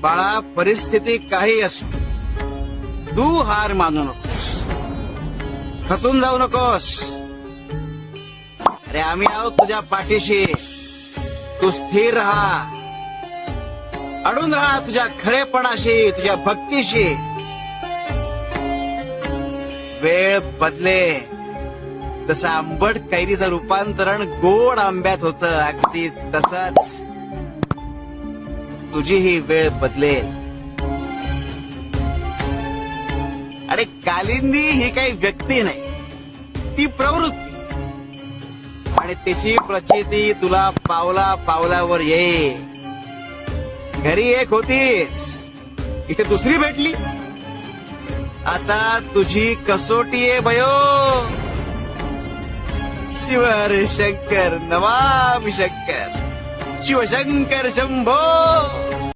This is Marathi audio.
बाळा परिस्थिती काही असो. तू हार मानू नकोस. खचून जाऊ नकोस. अरे आम्ही आहोत तुझ्या पाठीशी. तू स्थिर राहा. अडून राहा तुझ्या खरेपणाशी तुझ्या भक्तीशी. वेळ बदले. तसं आंबट कैरीचं रूपांतरण गोड आंब्यात होतं. अगदी तसंच. तुझी ही वेळ बदलेल. आणि कालिंदी ही काही व्यक्ती नाही. ती प्रवृत्ती. आणि तिची प्रचिती तुला पावला पावलावर येईल. घरी एक होतीस. इथे दुसरी भेटली. आता तुझी कसोटी आहे भयो. शिवर शंकर नवाब शंकर. शिवशंकर शंभो!